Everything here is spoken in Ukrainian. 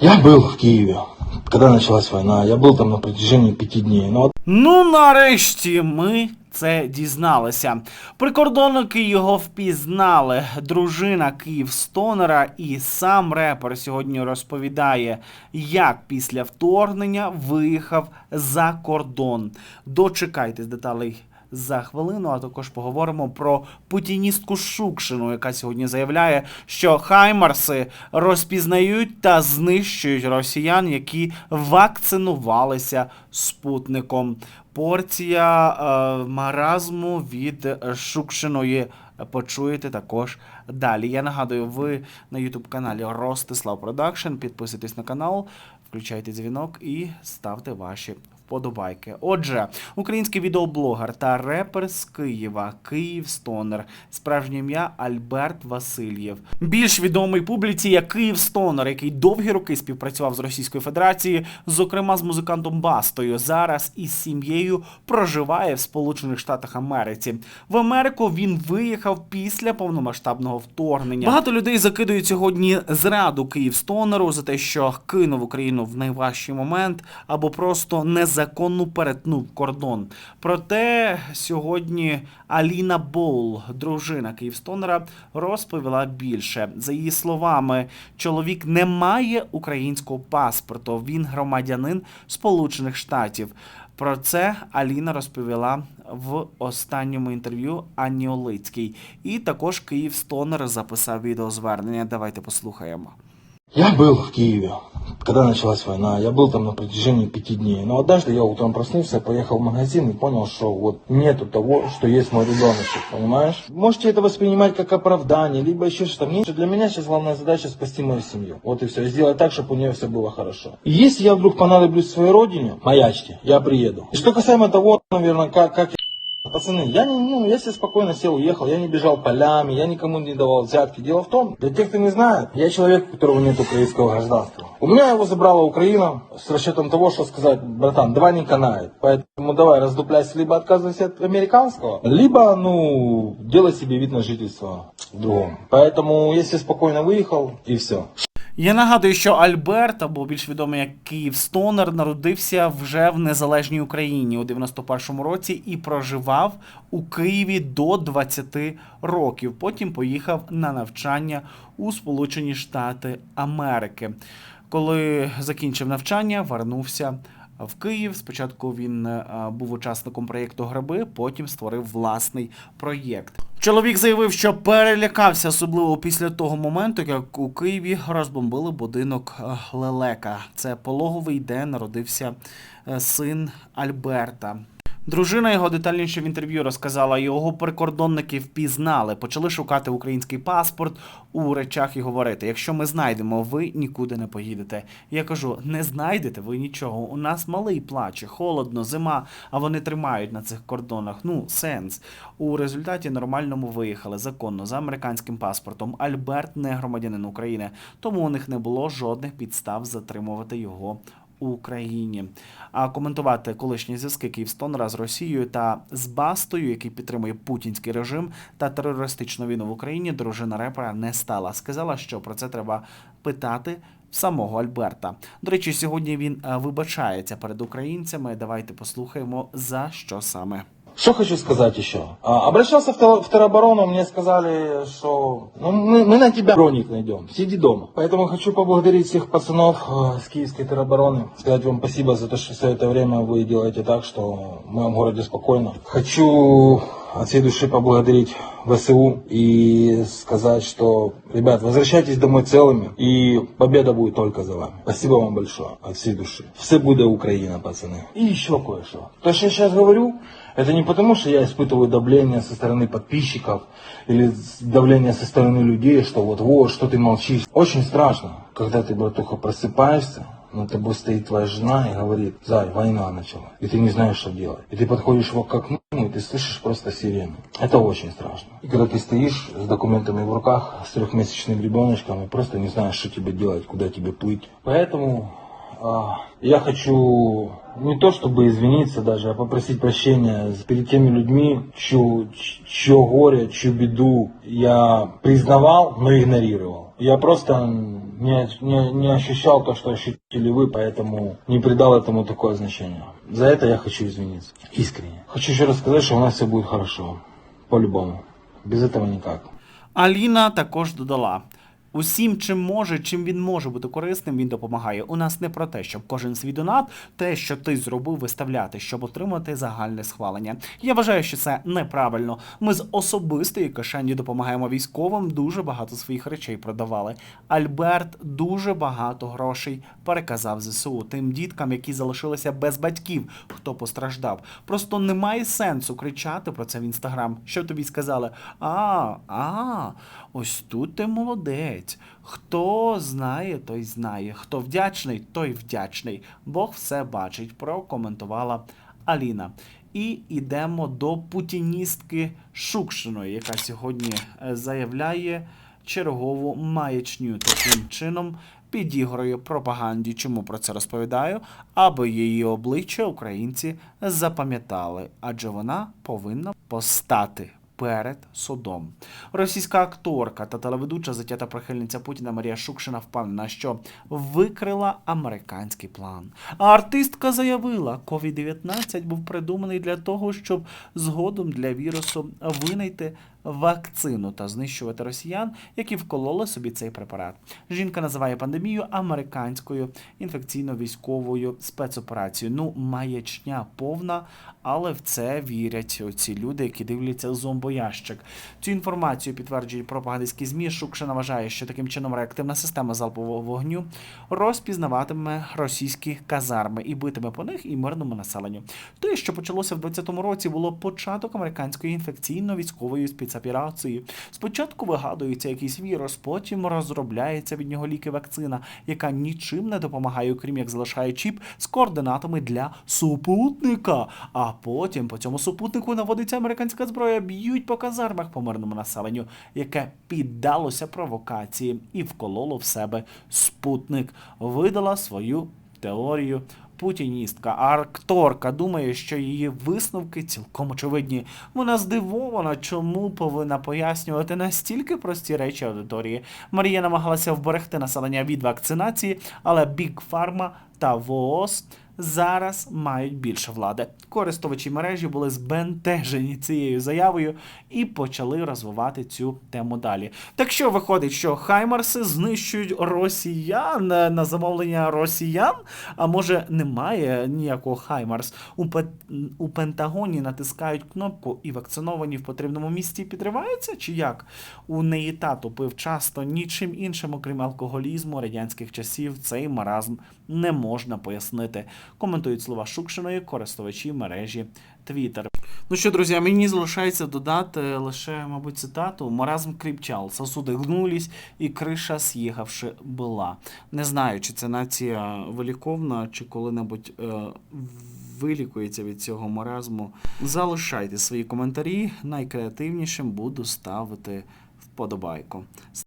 Я был в Киеве, когда началась война. Я был там на протяжении пяти дней. Но Ну, нарешті ми це дізналися. Прикордонники його впізнали. Дружина Київстонера і сам репер сьогодні розповідає, як після вторгнення виїхав за кордон. Дочекайтесь деталей. За хвилину, а також поговоримо про путіністку Шукшину, яка сьогодні заявляє, що хаймарси розпізнають та знищують росіян, які вакцинувалися спутником. Порція е, маразму від Шукшиної почуєте також далі. Я нагадую, ви на youtube каналі Ростислав Продакшн. Підписуйтесь на канал, включайте дзвінок і ставте ваші вподобайки. Отже, український відеоблогер та репер з Києва, Київ Стонер, справжнє ім'я Альберт Васильєв. Більш відомий публіці як Київ Стонер, який довгі роки співпрацював з Російською Федерацією, зокрема з музикантом Бастою. Зараз із сім'єю проживає в Сполучених Штатах Америці. В Америку він виїхав після повномасштабного вторгнення. Багато людей закидують сьогодні зраду Київстонеру за те, що кинув Україну в найважчий момент або просто незаконно перетнув кордон. Проте сьогодні Аліна Боул, дружина Київстонера, розповіла більше. За її словами, чоловік не має українського паспорту. Він громадянин Сполучених Штатів. Про це Аліна розповіла в останньому інтерв'ю Анні Олицькій. І також Київ Стонер записав відеозвернення. Давайте послухаємо. я был в Киеве, когда началась война. Я был там на протяжении пяти дней. Но однажды я утром проснулся, поехал в магазин и понял, что вот нету того, что есть мой ребеночек, понимаешь? Можете это воспринимать как оправдание, либо еще что-то. Мне- Для меня сейчас главная задача спасти мою семью. Вот и все. Сделать так, чтобы у нее все было хорошо. И если я вдруг понадоблюсь своей родине, маячьте, я приеду. И что касаемо того, наверное, как, как Пацаны, я не, ну, я себе спокойно сел, уехал, я не бежал полями, я никому не давал взятки. Дело в том, для тех, кто не знает, я человек, у которого нет украинского гражданства. У меня его забрала Украина с расчетом того, что сказать, братан, два не канает. Поэтому давай раздупляйся, либо отказывайся от американского, либо, ну, делай себе вид на жительство в другом. Поэтому я себе спокойно выехал и все. Я нагадую, що Альберт, або більш відомий як Київ Стонер, народився вже в незалежній Україні у 91-му році і проживав у Києві до 20 років. Потім поїхав на навчання у Сполучені Штати Америки. Коли закінчив навчання, вернувся в Київ. Спочатку він е, був учасником проєкту Гриби, потім створив власний проєкт. Чоловік заявив, що перелякався, особливо після того моменту, як у Києві розбомбили будинок е, Лелека. Це пологовий, де народився е, син Альберта. Дружина його детальніше в інтерв'ю розказала, його прикордонники впізнали, почали шукати український паспорт у речах і говорити: якщо ми знайдемо, ви нікуди не поїдете. Я кажу: не знайдете ви нічого. У нас малий плаче, холодно, зима, а вони тримають на цих кордонах. Ну, сенс. У результаті нормальному виїхали законно за американським паспортом. Альберт не громадянин України, тому у них не було жодних підстав затримувати його Україні. А коментувати колишні зв'язки Київстонера з Росією та з Бастою, який підтримує путінський режим та терористичну війну в Україні, дружина репера не стала. Сказала, що про це треба питати. Самого Альберта. До речі, сьогодні він е, вибачається перед українцями. Давайте послухаємо за що саме. Что хочу сказать еще? А, обращался в, тел- в тероборону, мне сказали, что ну, мы, мы на тебя броник найдем, сиди дома. Поэтому хочу поблагодарить всех пацанов э, с киевской теробороны, сказать вам спасибо за то, что все это время вы делаете так, что в моем городе спокойно. Хочу от всей души поблагодарить ВСУ и сказать, что, ребят, возвращайтесь домой целыми, и победа будет только за вами. Спасибо вам большое от всей души. Все будет Украина, пацаны. И еще кое-что. То, что я сейчас говорю, это не потому, что я испытываю давление со стороны подписчиков или давление со стороны людей, что вот, вот, что ты молчишь. Очень страшно, когда ты, братуха, просыпаешься, над тобой стоит твоя жена и говорит, Зай, война началась, и ты не знаешь, что делать. И ты подходишь к окну, и ты слышишь просто сирену. Это очень страшно. И когда ты стоишь с документами в руках, с трехмесячным ребеночком, и просто не знаешь, что тебе делать, куда тебе плыть. Поэтому а, Я хочу не то чтобы извиниться даже, а попросить прощения перед теми людьми, чью, чье горе, чью беду я признавал, но игнорировал. Я просто не, не, не ощущал то, что ощутили вы, поэтому не придал этому такое значение. За это я хочу извиниться. Искренне. Хочу еще раз сказать, что у нас все будет хорошо. По-любому. Без этого никак. Аліна також додала. Усім, чим може, чим він може бути корисним, він допомагає. У нас не про те, щоб кожен свій донат, те, що ти зробив, виставляти, щоб отримати загальне схвалення. Я вважаю, що це неправильно. Ми з особистої кишені допомагаємо військовим. Дуже багато своїх речей продавали. Альберт дуже багато грошей переказав ЗСУ тим діткам, які залишилися без батьків, хто постраждав. Просто немає сенсу кричати про це в інстаграм. Що тобі сказали? А, а, ось тут ти молодець. Хто знає, той знає. Хто вдячний, той вдячний. Бог все бачить, прокоментувала Аліна. І йдемо до путіністки Шукшиної, яка сьогодні е, заявляє чергову маячню таким чином. Підігрує пропаганді. Чому про це розповідаю? Аби її обличчя українці запам'ятали, адже вона повинна постати перед судом. Російська акторка та телеведуча затята прихильниця Путіна Марія Шукшина впевнена, що викрила американський план. А артистка заявила, COVID-19 був придуманий для того, щоб згодом для вірусу винайти вакцину та знищувати росіян, які вкололи собі цей препарат. Жінка називає пандемію американською інфекційно-військовою спецоперацією. Ну, маячня повна, але в це вірять оці люди, які дивляться зомбоящик. Цю інформацію підтверджують пропагандистські змі. Шукшина вважає, що таким чином реактивна система залпового вогню розпізнаватиме російські казарми і битиме по них і мирному населенню. Те, що почалося в 2020 році, було початок американської інфекційно-військової спецоперації. Спочатку вигадується якийсь вірус, потім розробляється від нього ліки вакцина, яка нічим не допомагає, окрім як залишає чіп з координатами для супутника. А потім по цьому супутнику наводиться американська зброя, б'ють по казармах по мирному населенню, яке піддалося провокації і вкололо в себе спутник, видала свою теорію. Путіністка, аркторка думає, що її висновки цілком очевидні. Вона здивована, чому повинна пояснювати настільки прості речі аудиторії. Марія намагалася вберегти населення від вакцинації, але Big Pharma та ВООЗ зараз мають більше влади. Користувачі мережі були збентежені цією заявою і почали розвивати цю тему далі. Так що виходить, що Хаймарси знищують росіян е, на замовлення росіян? А може немає ніякого Хаймарс? У, Пе- у Пентагоні натискають кнопку і вакциновані в потрібному місці підриваються? Чи як? У неї тато пив часто нічим іншим, окрім алкоголізму радянських часів, цей маразм не можна пояснити. Коментують слова Шукшиної користувачі мережі Twitter. Ну що, друзі, мені залишається додати лише, мабуть, цитату «Маразм кріпчал, сосуди гнулись і криша з'їхавши була». Не знаю, чи ця нація виліковна, чи коли-небудь е, вилікується від цього маразму. Залишайте свої коментарі. Найкреативнішим буду ставити вподобайку.